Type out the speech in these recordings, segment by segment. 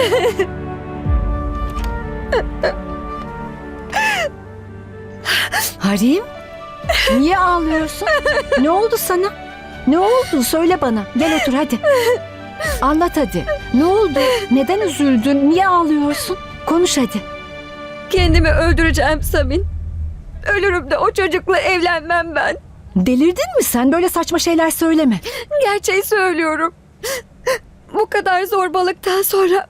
Harim? Niye ağlıyorsun? ne oldu sana? Ne oldu? Söyle bana. Gel otur hadi. Anlat hadi. Ne oldu? Neden üzüldün? Niye ağlıyorsun? Konuş hadi. Kendimi öldüreceğim Samin. Ölürüm de o çocukla evlenmem ben. Delirdin mi sen? Böyle saçma şeyler söyleme. Gerçeği söylüyorum. Bu kadar zorbalıktan sonra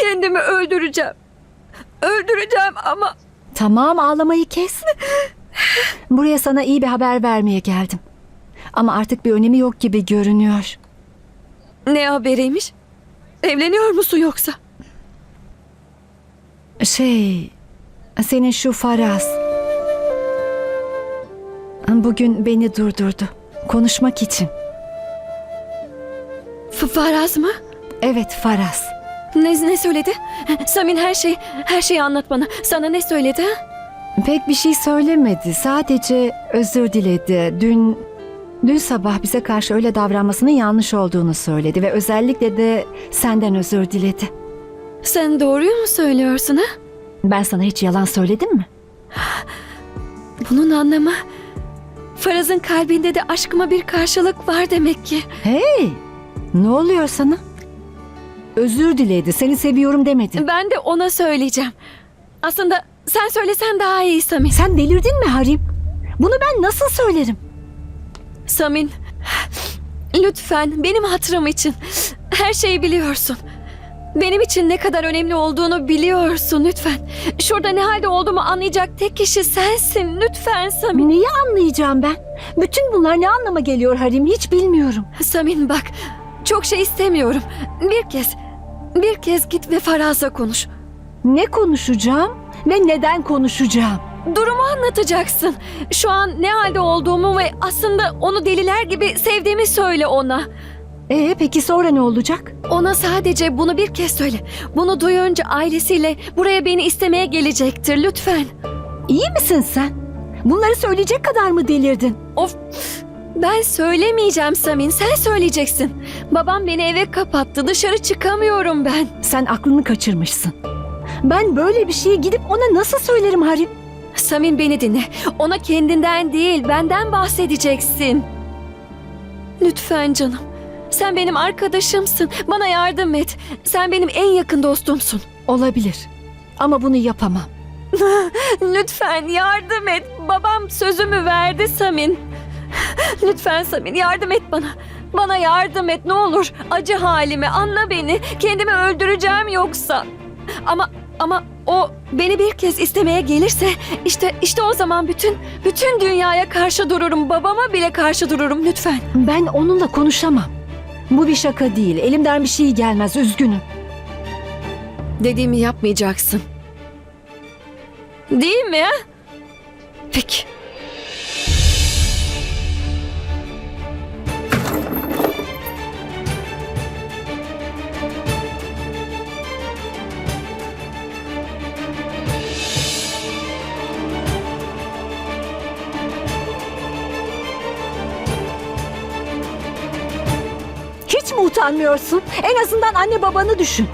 kendimi öldüreceğim. Öldüreceğim ama Tamam ağlamayı kes. Buraya sana iyi bir haber vermeye geldim. Ama artık bir önemi yok gibi görünüyor. ne haberiymiş? Evleniyor musun yoksa? Şey, senin şu Faraz. Bugün beni durdurdu. Konuşmak için. F- Faraz mı? Evet Faraz. Ne, ne söyledi? Samin her şey, her şeyi anlat bana. Sana ne söyledi? Pek bir şey söylemedi. Sadece özür diledi. Dün dün sabah bize karşı öyle davranmasının yanlış olduğunu söyledi ve özellikle de senden özür diledi. Sen doğruyu mu söylüyorsun ha? Ben sana hiç yalan söyledim mi? Bunun anlamı Faraz'ın kalbinde de aşkıma bir karşılık var demek ki. Hey! Ne oluyor sana? Özür diledi. Seni seviyorum demedi. Ben de ona söyleyeceğim. Aslında sen söylesen daha iyi Samin. Sen delirdin mi Harim? Bunu ben nasıl söylerim? Samin, lütfen benim hatırım için her şeyi biliyorsun. Benim için ne kadar önemli olduğunu biliyorsun lütfen. Şurada ne halde olduğumu anlayacak tek kişi sensin. Lütfen Samin. Neyi anlayacağım ben? Bütün bunlar ne anlama geliyor Harim hiç bilmiyorum. Samin bak, çok şey istemiyorum. Bir kez, bir kez git ve Faraz'la konuş. Ne konuşacağım ve neden konuşacağım? Durumu anlatacaksın. Şu an ne halde olduğumu ve aslında onu deliler gibi sevdiğimi söyle ona. Ee peki sonra ne olacak? Ona sadece bunu bir kez söyle. Bunu duyunca ailesiyle buraya beni istemeye gelecektir lütfen. İyi misin sen? Bunları söyleyecek kadar mı delirdin? Of ben söylemeyeceğim Samin sen söyleyeceksin. Babam beni eve kapattı dışarı çıkamıyorum ben. Sen aklını kaçırmışsın. Ben böyle bir şeyi gidip ona nasıl söylerim Harim? Samin beni dinle. Ona kendinden değil benden bahsedeceksin. Lütfen canım. Sen benim arkadaşımsın. Bana yardım et. Sen benim en yakın dostumsun. Olabilir. Ama bunu yapamam. Lütfen yardım et. Babam sözümü verdi Samin. Lütfen Samin yardım et bana. Bana yardım et ne olur. Acı halimi anla beni. Kendimi öldüreceğim yoksa. Ama ama o beni bir kez istemeye gelirse işte işte o zaman bütün bütün dünyaya karşı dururum. Babama bile karşı dururum lütfen. Ben onunla konuşamam. Bu bir şaka değil. Elimden bir şey gelmez. Üzgünüm. Dediğimi yapmayacaksın. Değil mi? Peki. Utanmıyorsun? En azından anne babanı düşün.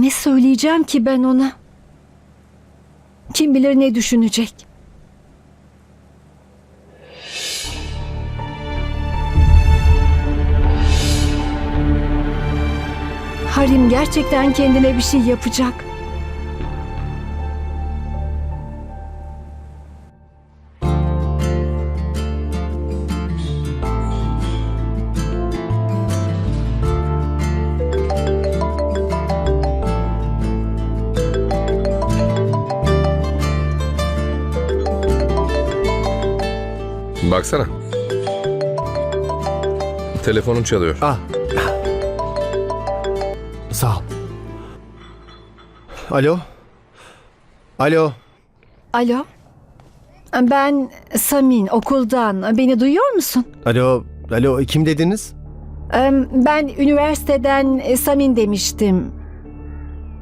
Ne söyleyeceğim ki ben ona? Kim bilir ne düşünecek? Harim gerçekten kendine bir şey yapacak. Baksana. Telefonun çalıyor. Ah. Sağ ol. Alo. Alo. Alo? Ben Samin okuldan. Beni duyuyor musun? Alo. Alo kim dediniz? Ben üniversiteden Samin demiştim.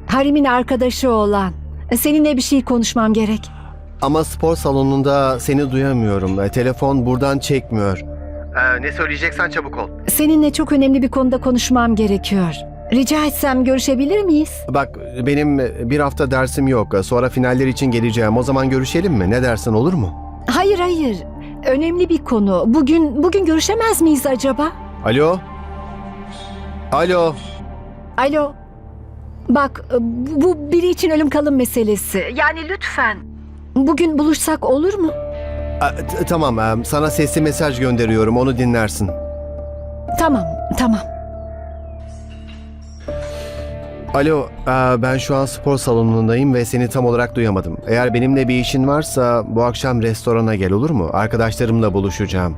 Harim'in arkadaşı olan. Seninle bir şey konuşmam gerek. Ama spor salonunda seni duyamıyorum. E, telefon buradan çekmiyor. Ee, ne söyleyeceksen çabuk ol. Seninle çok önemli bir konuda konuşmam gerekiyor. Rica etsem görüşebilir miyiz? Bak benim bir hafta dersim yok. Sonra finaller için geleceğim. O zaman görüşelim mi? Ne dersin olur mu? Hayır hayır. Önemli bir konu. Bugün bugün görüşemez miyiz acaba? Alo. Alo. Alo. Bak bu biri için ölüm kalım meselesi. Yani lütfen. Bugün buluşsak olur mu? A, t- tamam e, sana sesli mesaj gönderiyorum. Onu dinlersin. Tamam, tamam. Alo, e, ben şu an spor salonundayım ve seni tam olarak duyamadım. Eğer benimle bir işin varsa bu akşam restorana gel olur mu? Arkadaşlarımla buluşacağım.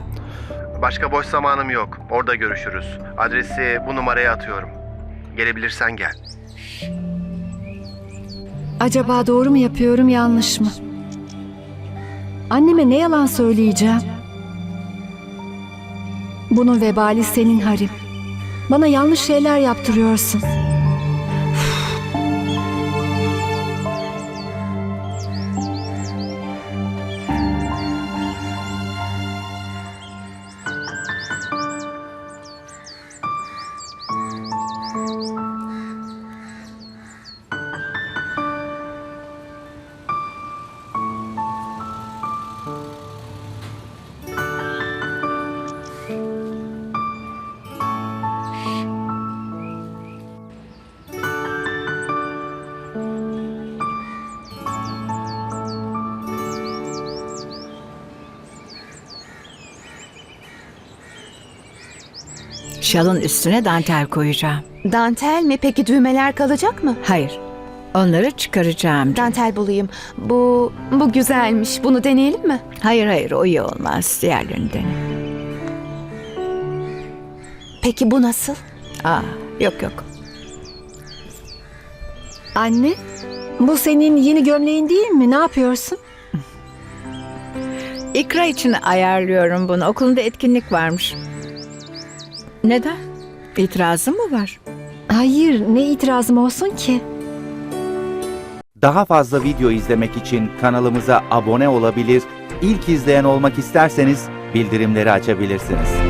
Başka boş zamanım yok. Orada görüşürüz. Adresi bu numaraya atıyorum. Gelebilirsen gel. Acaba doğru mu yapıyorum, yanlış mı? Anneme ne yalan söyleyeceğim? Bunun vebali senin Harim. Bana yanlış şeyler yaptırıyorsun. Şalın üstüne dantel koyacağım. Dantel mi? Peki düğmeler kalacak mı? Hayır. Onları çıkaracağım. Dantel bulayım. Bu bu güzelmiş. Bunu deneyelim mi? Hayır hayır o iyi olmaz. Diğerlerini dene. Peki bu nasıl? Aa, yok yok. Anne, bu senin yeni gömleğin değil mi? Ne yapıyorsun? İkra için ayarlıyorum bunu. Okulunda etkinlik varmış. Neden? İtirazın mı var? Hayır, ne itirazım olsun ki? Daha fazla video izlemek için kanalımıza abone olabilir, ilk izleyen olmak isterseniz bildirimleri açabilirsiniz.